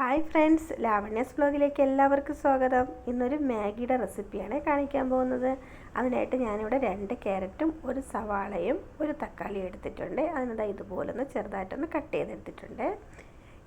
Hi friends ലാവണ്യസ് വ്ലോഗിലേക്ക് എല്ലാവർക്കും സ്വാഗതം. ഇന്നൊരു മാഗിയുടെ റെസിപ്പിയാണ് കാണിക്കാൻ പോകുന്നത്. അതിനായിട്ട് ഞാനിവിടെ രണ്ട് ക്യാരറ്റും ഒരു സവാളയും ഒരു തക്കാളിയും എടുത്തിട്ടുണ്ട്. അതിനത് ഇതുപോലെ ഒന്ന് ചെറുതായിട്ടൊന്ന് കട്ട് ചെയ്തെടുത്തിട്ടുണ്ട്.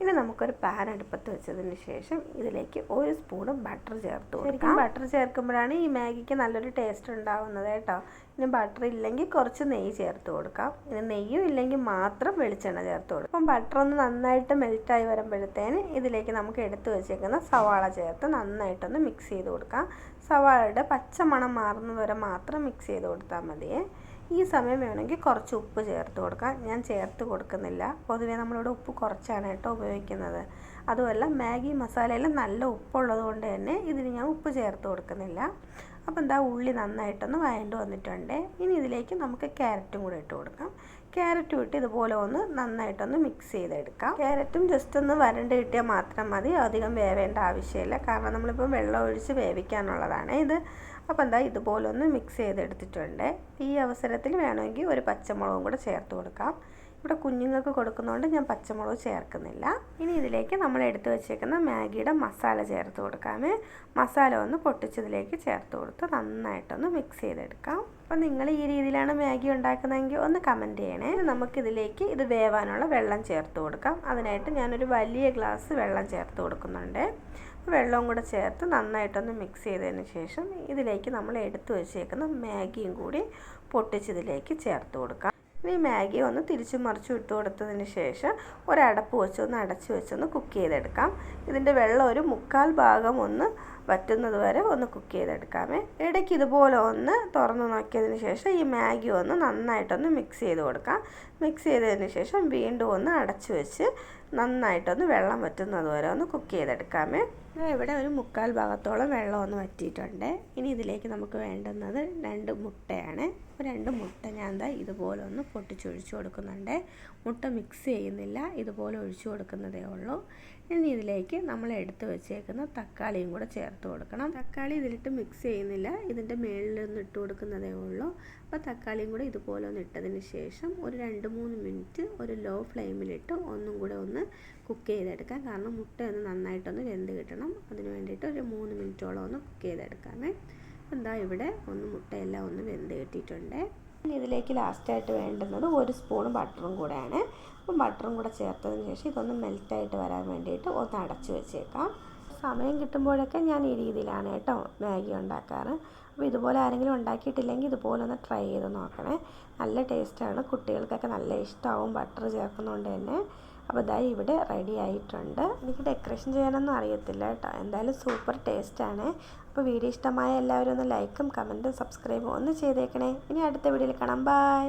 ഇനി നമുക്കൊരു പാൻ അടുപ്പത്ത് വെച്ചതിന് ശേഷം ഇതിലേക്ക് ഒരു സ്പൂണ് ബട്ടർ ചേർത്ത് കൊടുക്കാം. ബട്ടർ ചേർക്കുമ്പോഴാണ് ഈ മാഗിക്ക് നല്ലൊരു ടേസ്റ്റ് ഉണ്ടാവുന്നത് കേട്ടോ. ഇനി ബട്ടർ ഇല്ലെങ്കിൽ കുറച്ച് നെയ്യ് ചേർത്ത് കൊടുക്കാം. ഇനി നെയ്യും ഇല്ലെങ്കിൽ മാത്രം വെളിച്ചെണ്ണ ചേർത്ത് കൊടുക്കാം. അപ്പം ബട്ടർ ഒന്ന് നന്നായിട്ട് മെൽറ്റായി വരുമ്പോഴത്തേന് ഇതിലേക്ക് നമുക്ക് എടുത്തു വെച്ചേക്കുന്ന സവാള ചേർത്ത് നന്നായിട്ടൊന്ന് മിക്സ് ചെയ്ത് കൊടുക്കാം. സവാളയുടെ പച്ചമണം മാറുന്നത് വരെ മാത്രം മിക്സ് ചെയ്ത് കൊടുത്താൽ മതിയേ. ഈ സമയം വേണമെങ്കിൽ കുറച്ച് ഉപ്പ് ചേർത്ത് കൊടുക്കാം. ഞാൻ ചേർത്ത് കൊടുക്കുന്നില്ല. പൊതുവേ നമ്മളിവിടെ ഉപ്പ് കുറച്ചാണ് കേട്ടോ ഉപയോഗിക്കുന്നത്. അതുമല്ല മാഗി മസാലയിൽ നല്ല ഉപ്പുള്ളത് കൊണ്ട് തന്നെ ഇതിന് ഞാൻ ഉപ്പ് ചേർത്ത് കൊടുക്കുന്നില്ല. അപ്പോൾ എന്താ ഉള്ളി നന്നായിട്ടൊന്ന് വഴണ്ട് വന്നിട്ടുണ്ട്. ഇനി ഇതിലേക്ക് നമുക്ക് ക്യാരറ്റും കൂടെ ഇട്ട് കൊടുക്കാം. ക്യാരറ്റും ഇട്ട് ഇതുപോലെ ഒന്ന് നന്നായിട്ടൊന്ന് മിക്സ് ചെയ്തെടുക്കാം. ക്യാരറ്റും ജസ്റ്റ് ഒന്ന് വരണ്ട് കിട്ടിയാൽ മാത്രം മതി. അധികം വേവേണ്ട ആവശ്യമില്ല. കാരണം നമ്മളിപ്പോൾ വെള്ളം ഒഴിച്ച് വേവിക്കാനുള്ളതാണ് ഇത്. അപ്പോൾ എന്താ ഇതുപോലെ ഒന്ന് മിക്സ് ചെയ്തെടുത്തിട്ടുണ്ട്. ഈ അവസരത്തിൽ വേണമെങ്കിൽ ഒരു പച്ചമുളകും കൂടെ ചേർത്ത് കൊടുക്കാം. ഇവിടെ കുഞ്ഞുങ്ങൾക്ക് കൊടുക്കുന്നതുകൊണ്ട് ഞാൻ പച്ചമുളക് ചേർക്കുന്നില്ല. ഇനി ഇതിലേക്ക് നമ്മൾ എടുത്തു വെച്ചേക്കുന്ന മാഗിയുടെ മസാല ചേർത്ത് കൊടുക്കാമേ. മസാല ഒന്ന് പൊട്ടിച്ചതിലേക്ക് ചേർത്ത് കൊടുത്ത് നന്നായിട്ടൊന്ന് മിക്സ് ചെയ്തെടുക്കാം. അപ്പോൾ നിങ്ങൾ ഈ രീതിയിലാണ് മാഗി ഉണ്ടാക്കുന്നതെങ്കിൽ ഒന്ന് കമന്റ് ചെയ്യണേ. നമുക്കിതിലേക്ക് ഇത് വേവാനുള്ള വെള്ളം ചേർത്ത് കൊടുക്കാം. അതിനായിട്ട് ഞാനൊരു വലിയ ഗ്ലാസ് വെള്ളം ചേർത്ത് കൊടുക്കുന്നുണ്ട്. വെള്ളവും കൂടെ ചേർത്ത് നന്നായിട്ടൊന്ന് മിക്സ് ചെയ്തതിന് ശേഷം ഇതിലേക്ക് നമ്മൾ എടുത്തു വെച്ചേക്കുന്ന മാഗിയും കൂടി പൊട്ടിച്ചതിലേക്ക് ചേർത്ത് കൊടുക്കാം. ഇനി മാഗി ഒന്ന് തിരിച്ചു മറിച്ചു ഇട്ട് കൊടുത്തതിന് ശേഷം ഒരടപ്പ് വെച്ചൊന്ന് അടച്ചു വെച്ചൊന്ന് കുക്ക് ചെയ്തെടുക്കാം. ഇതിന്റെ വെള്ളം ഒരു മുക്കാൽ ഭാഗം ഒന്ന് വറ്റുന്നത് വരെ ഒന്ന് കുക്ക് ചെയ്തെടുക്കാമേ. ഇടയ്ക്ക് ഇതുപോലെ ഒന്ന് തുറന്ന് നോക്കിയതിന് ശേഷം ഈ മാഗി ഒന്ന് നന്നായിട്ടൊന്ന് മിക്സ് ചെയ്ത് കൊടുക്കാം. മിക്സ് ചെയ്തതിന് ശേഷം വീണ്ടും ഒന്ന് അടച്ചു വെച്ച് നന്നായിട്ടൊന്ന് വെള്ളം വറ്റുന്നത് വരെ ഒന്ന് കുക്ക് ചെയ്തെടുക്കാമേ. ഇവിടെ ഒരു മുക്കാൽ ഭാഗത്തോളം വെള്ളം ഒന്ന് വറ്റിയിട്ടുണ്ട്. ഇനി ഇതിലേക്ക് നമുക്ക് വേണ്ടുന്നത് രണ്ട് മുട്ടയാണ്. രണ്ട് മുട്ട ഞാൻ എന്താ ഇതുപോലെ ഒന്ന് പൊട്ടിച്ചൊഴിച്ചു കൊടുക്കുന്നുണ്ട്. മുട്ട മിക്സ് ചെയ്യുന്നില്ല. ഇതുപോലെ ഒഴിച്ചു കൊടുക്കുന്നതേ ഉള്ളൂ. ഇനി ഇതിലേക്ക് നമ്മൾ എടുത്തു വെച്ചേക്കുന്ന തക്കാളിയും കൂടെ ചേർത്ത് കൊടുക്കണം. തക്കാളി ഇതിലിട്ട് മിക്സ് ചെയ്യുന്നില്ല. ഇതിന്റെ മേളിലൊന്ന് ഇട്ട് കൊടുക്കുന്നതേ ഉള്ളൂ. അപ്പോൾ തക്കാളിയും കൂടെ ഇതുപോലെ ഒന്ന് ഇട്ടതിന് ശേഷം ഒരു രണ്ട് മൂന്ന് മിനിറ്റ് ഒരു ലോ ഫ്ലെയിമിലിട്ട് ഒന്നും കൂടെ ഒന്ന് കുക്ക് ചെയ്തെടുക്കാം. കാരണം മുട്ട ഒന്ന് നന്നായിട്ടൊന്ന് വെന്ത് കിട്ടണം. അതിന് വേണ്ടിയിട്ട് ഒരു മൂന്ന് മിനിറ്റോളം ഒന്ന് കുക്ക് ചെയ്തെടുക്കാമേ. എന്താ ഇവിടെ ഒന്ന് മുട്ടയെല്ലാം ഒന്ന് വെന്ത് കിട്ടിയിട്ടുണ്ട്. ഇതിലേക്ക് ലാസ്റ്റായിട്ട് വേണ്ടുന്നത് ഒരു സ്പൂൺ ബട്ടറും കൂടെയാണ്. അപ്പം ബട്ടറും കൂടെ ചേർത്തതിന് ശേഷം ഇതൊന്ന് മെൽറ്റായിട്ട് വരാൻ വേണ്ടിയിട്ട് ഒന്ന് അടച്ചു വെച്ചേക്കാം. സമയം കിട്ടുമ്പോഴൊക്കെ ഞാൻ ഈ രീതിയിലാണ് കേട്ടോ മാഗി ഉണ്ടാക്കാറ്. അപ്പോൾ ഇതുപോലെ ആരെങ്കിലും ഉണ്ടാക്കിയിട്ടില്ലെങ്കിൽ ഇതുപോലെ ഒന്ന് ട്രൈ ചെയ്ത് നോക്കണേ. നല്ല ടേസ്റ്റാണ് കുട്ടികൾക്കൊക്കെ നല്ല ഇഷ്ടമാവും ബട്ടർ ചേർക്കുന്നതുകൊണ്ട് തന്നെ. അപ്പോൾ ഇതായി ഇവിടെ റെഡി ആയിട്ടുണ്ട്. എനിക്ക് ഡെക്കറേഷൻ ചെയ്യാനൊന്നും അറിയത്തില്ല കേട്ടോ. എന്തായാലും സൂപ്പർ ടേസ്റ്റാണ് അപ്പോൾ വീഡിയോ ഇഷ്ടമായ എല്ലാവരും ഒന്ന് ലൈക്കും കമന്റും സബ്സ്ക്രൈബും ഒന്ന് ചെയ്തേക്കണേ. ഇനി അടുത്ത വീഡിയോയിൽ കാണാം. ബൈ